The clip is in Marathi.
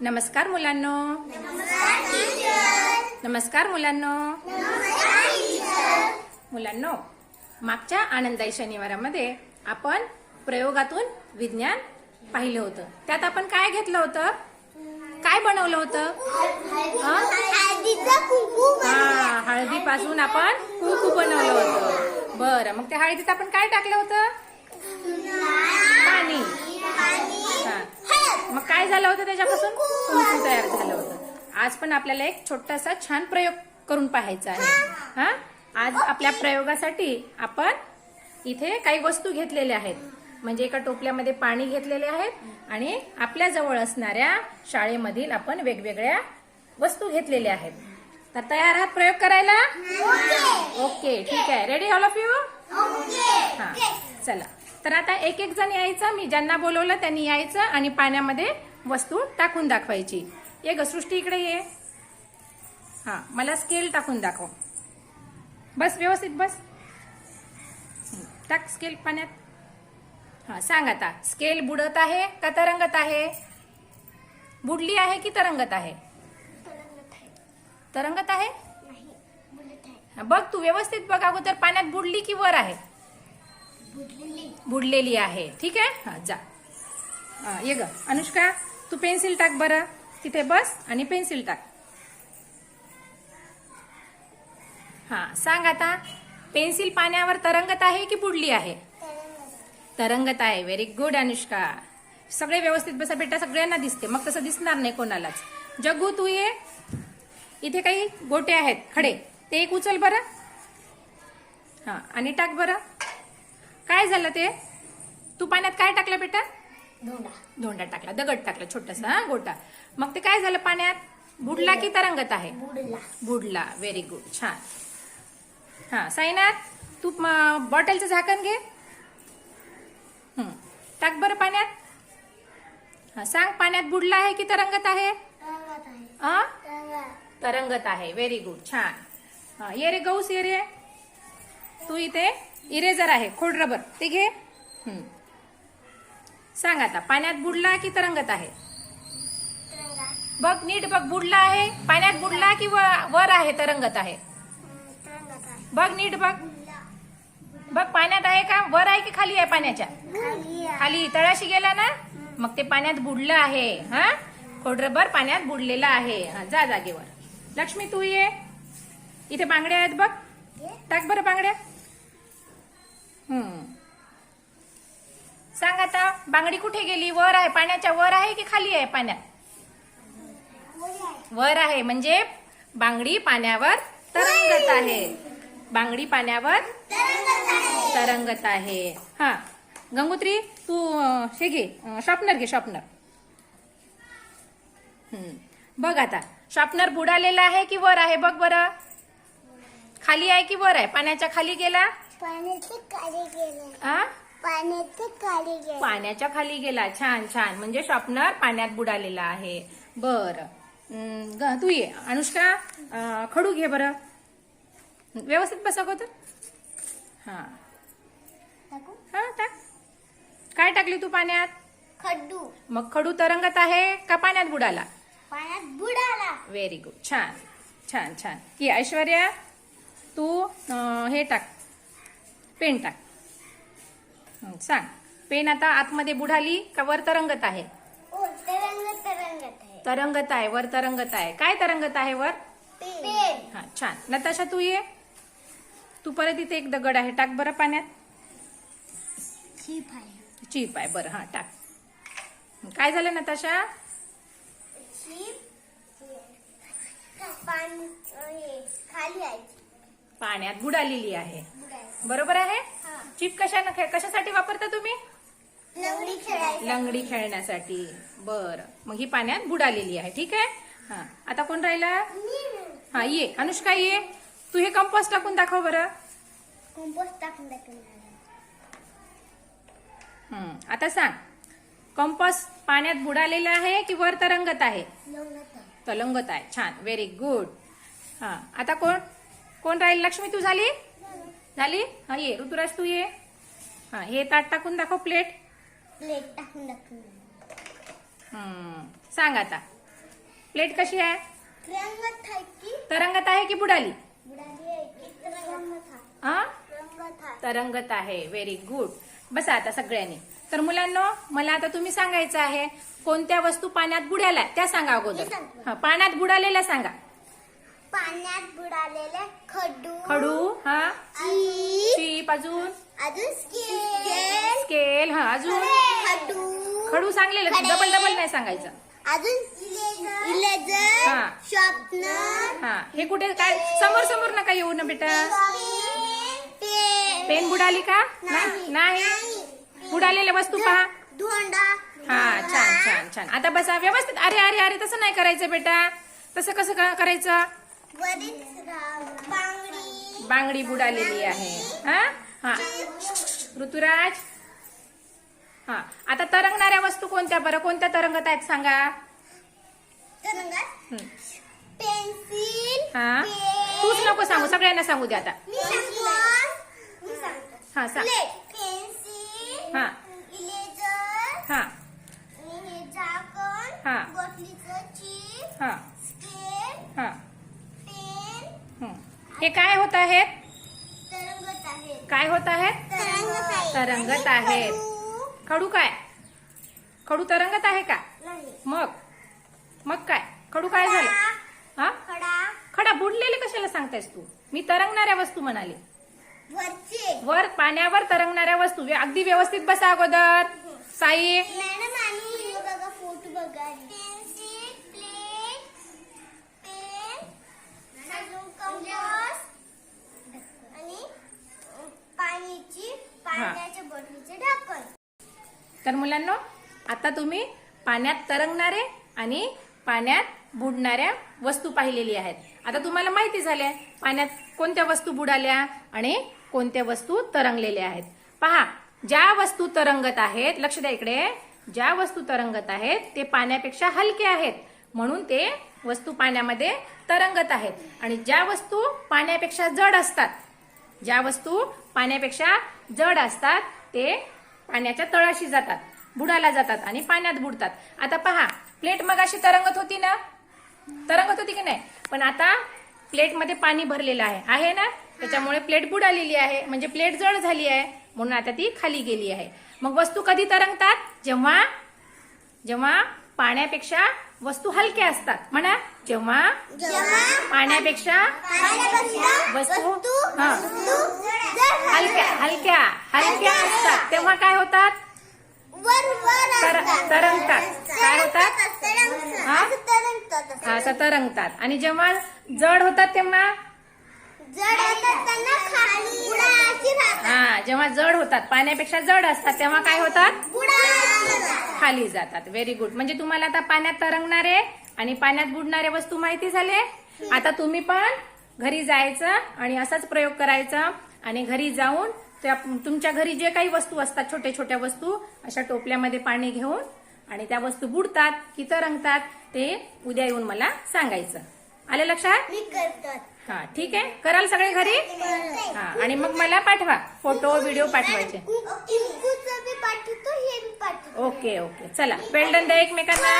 नमस्कार मुलांनो. नमस्कार मुलांनो. मुलांनो मागच्या आनंदाई शनिवारामध्ये आपण प्रयोगातून विज्ञान पाहिलं होतं. त्यात आपण काय घेतलं होतं? काय बनवलं होतं? हा? हळदीपासून आपण कुकू बनवलं होतं. बरं मग त्या हळदीत आपण काय टाकलं होतं? पाणी. मग काय झालं होतं त्याच्यापासून? कुंकू तयार झालं होतं. आज पण आपल्याला एक छोटासा छान प्रयोग करून पाहायचा आहे. हा? आज आपल्या प्रयोगासाठी आपण इथे काही वस्तू घेतलेल्या आहेत. म्हणजे एका टोपल्यामध्ये पाणी घेतलेले आहेत आणि आपल्या जवळ असणाऱ्या शाळेमधील आपण वेगवेगळ्या वस्तू घेतलेल्या आहेत. तर तयार आहात प्रयोग करायला? ओके. ठीक आहे. रेडी ऑल ऑफ यू हा चला. तर आता एक एक जण यायचं. मी ज्यांना बोलवलं त्यांनी यायचं आणि पाण्यामध्ये वस्तू टाकून दाखवायची. ये ग सृष्टी इकडे ये. हा मला स्केल टाकून दाखव. बस व्यवस्थित बस. टाक स्केल पाण्यात. हा सांग आता. स्केल बुडत आहे का तरंगत आहे? बुडली आहे की तरंगत आहे? तरंगत आहे. हा, बघ तू व्यवस्थित बघ. अगोदर पाण्यात बुडली की वर आहे. बुडलेली आहे. ठीक आहे? हा जा. ये ग. अनुष्का तू पेन्सिल टाक बरं. तिथे बस आणि पेन्सिल टाक. हा सांग आता. पेन्सिल पाण्यावर तरंगत आहे की बुडली आहे? तरंगत आहे. Very good Anushka. सगळे व्यवस्थित बसा बेटा. सगळ्यांना दिसते. मग तसं दिसणार नाही कोणालाच. जगू तू ये. इथे काही गोटे आहेत. खडे. ते एक उचल बरं. हा आणि टाक बरं. काय झालं ते? तू पाण्यात काय टाकलं बेटा? धोंडा. टाकला दगड टाकला छोटासा हा गोटा. मग ते काय झालं पाण्यात? बुडला की तरंगत आहे? बुडला. व्हेरी गुड छान. हा साईनाथ तू बॉटलचं झाकण घे. टाक बरं पाण्यात. हा सांग पाण्यात बुडला आहे की तरंगत आहे? तरंगत आहे. व्हेरी गुड छान. हा ये रे गौस ये रे. तू इथे? इरेजर आहे खोड रबर. ते घे. सांग आता पाण्यात बुडला की तरंगत आहे? बघ नीट बघ बुडला आहे पाण्यात बुडला की व- वर आहे तरंगत आहे? बघ नीट बघ. बघ पाण्यात आहे का वर आहे की खाली आहे पाण्याच्या? खाली. तळाशी गेला ना? मग ते पाण्यात बुडलं आहे हा? खोडरबर पाण्यात बुडलेलं आहे. हा जा जागेवर. लक्ष्मी तू ये. इथे बांगड्या आहेत बघ. टाक बरं बांगड्या. बांगडी कुठे गेली? वर आहे. पाण्याच्या वर आहे की खाली आहे पाण्यात वर आहे. म्हणजे बांगडी पाण्यावर तरंगत आहे. बांगडी पाण्यावर तरंगत आहे. हा. गंगोत्री तू हे घे. शॉपनर घे शॉपनर. हम्म. बघ आता. शॉपनर बुडालेला आहे की वर आहे? बघ बरं. खाली आहे की वर आहे? पाण्याच्या खाली गेला? पाण्याचे काळे गेले. आ पाण्याचे काळे गेले. पाण्याच्या खाली गेला. छान छान. म्हणजे शॉपनर पाण्यात बुडालेला आहे. बर. तू ये. अनुष्का अं, खडू घे बरं. व्यवस्थित बसा तर. हा. टाकू? हा टाक. काय टाकली तू पाण्यात? खड्डू. मग खडू तरंगत आहे का पाण्यात बुडाला? पाण्यात बुडाला. व्हेरी गुड छान छान छान. ये ऐश्वर्या तू अं, हे टाक. पेन टाक. सांग. पेन आता आतमध्ये बुडाली का वर तरंगत आहे? ओ तरंगत तरंगत आहे. तरंगत आहे वर तरंगत आहे. काय तरंगत आहे वर? हा छान. नताशा तू ये. तू परत इथे एक दगड आहे टाक बरं पाण्यात. चीप आहे. बरं. हा टाक. काय झालं नताशा? हे, पाण्यात बुडालेली आहे. बरोबर आहे? चीप कशा कशासाठी वापरता तुम्ही? लंगडी खेळण्यासाठी. बर. मग ही पाण्यात बुडालेली आहे ठीक आहे? हा. आता कोण राहिला? हा ये. अनुष्का ये. तू हे कंपोस्ट टाकून दाखव बरं. कंपोस्ट टाकून हं, आता सांग. कंपोस्ट पाण्यात बुडालेलं आहे की वर तरंगत आहे? तलंगत आहे. छान. व्हेरी गुड हा. आता कोण कोण राहील? लक्ष्मी तू झाली? झाली? हा ये. ऋतुराज तू ये. हा हे ताट टाकून दाखव प्लेट. प्लेट टाकून टाकून हं, सांग आता. प्लेट कशी आहे? रंगत आहे की? तरंगत आहे की बुडाली? बुडाली आहे की? रंगत आहे. हा रंगत आहे. तरंगत आहे. व्हेरी गुड बसा आता सगळ्यांनी. तर मुलांनो मला आता तुम्ही सांगायचं आहे कोणत्या वस्तू पाण्यात बुडाल्या त्या सांगा अगोदर. हा, पाण्यात बुडालेल्या सांगा. पाण्यात बुडालेले खडू. खडू हा? चीप अजून? अजून स्केल स्केल हा अजून? खडू. खडू सांगलेलं. डबल डबल नाही सांगायचं. अजून इलेझर हा. हा हे कुठे? काय? समोर समोर नका येऊ ना बेटा. पेन. पेन बुडाली का? नाही नाही. बुडालेल्या वस्तू पहा. धोंडा हा छान छान छान. आता बसा व्यवस्थित. अरे अरे अरे तसं नाही करायचं बेटा. तसं कसं का- करायचं? बांगडी बुडालेली आहे. हा? हा. ऋतुराज? हा. आता तरंगणाऱ्या वस्तू कोणत्या? बरं कोणत्या तरंगत आहेत सांगा? हं. पेन्सिल हा? तूच नको सांगू सगळ्यांना सांगू दे आता. हा सांग हा इलेझर हा आणि हे झाकण हा. बॉटलीचं चीप हा स्केल हा पेन हं. हे काय होत आहेत तरंगत आहे काय होत आहेत तरंगत आहे. आहेत. खडू काय? खडू तरंगत आहे का? नाही. मग? मग काय? खडू काय झालं? हा? खडा. खडा बुडलेले कशाला सांगतायस तू? मी तरंगणाऱ्या वस्तू म्हणाले. वर पाण्यावर तरंगणाऱ्या वस्तू. अगदी व्यवस्थित बसा अगोदर. साई. मॅडम आणि हे बघा फोटो बघा पेन्सिल प्लेट पेन अजून कंपास आणि अ, पाण्याची पाण्याच्या बॉटलीचे ढाकण तर मुलांनो आता तुम्ही पाण्यात तरंगणारे आणि पाण्यात बुडणाऱ्या वस्तू पाहिलेली आहेत. आता तुम्हाला माहिती झाल्या पाण्यात कोणत्या वस्तू बुडाल्या आणि कोणत्या वस्तू तरंगलेल्या आहेत. पहा ज्या वस्तू तरंगत आहेत लक्ष द्या इकडे ज्या वस्तू तरंगत आहेत ते पाण्यापेक्षा हलके आहेत. म्हणून ते वस्तू पाण्यामध्ये तरंगत आहेत. आणि ज्या वस्तू पाण्यापेक्षा जड असतात ज्या वस्तू पाण्यापेक्षा जड असतात ते पाण्याच्या तळाशी जातात बुडाला जातात आणि पाण्यात बुडतात. आता पहा प्लेट मग अशी तरंगत होती ना? तरंगत होती की नाही? पण आता प्लेटमध्ये पाणी भरलेलं आहे. आहे ना? त्याच्यामुळे प्लेट बुडालेली आहे. म्हणजे प्लेट जड झाली आहे. म्हणून आता ती खाली गेली आहे. मग वस्तू कधी तरंगतात? जेव्हा जेव्हा पाण्यापेक्षा वस्तू हलक्या असतात. म्हणा जेव्हा पाण्यापेक्षा वस्तू हा हलक्या हलक्या. हलक्या असतात. तेव्हा काय होतात. तरंगतात. काय होतात? हा? असं तरंगतात आणि जेव्हा जड होतात तेव्हा? हा जेव्हा जड होतात पाण्यापेक्षा जड असतात तेव्हा काय होतात? खाली जातात. व्हेरी गुड म्हणजे तुम्हाला आता पाण्यात तरंगणारे आणि पाण्यात बुडणारे वस्तू माहिती झाले? आता तुम्ही पण घरी जायचं आणि असाच प्रयोग करायचा आणि घरी जाऊन त्या तुमच्या घरी जे काही वस्तू असतात छोट्या छोट्या वस्तू अशा टोपल्यामध्ये पाणी घेऊन आणि त्या वस्तू बुडतात की तरंगतात ते उद्या येऊन मला सांगायचं. आलं लक्षात? हा ठीक आहे. कराल सगळे घरी? हा आणि मग मला पाठवा. फोटो व्हिडिओ पाठवायचे. Okay okay. चला. वेल्डन द्या एकमेकांना.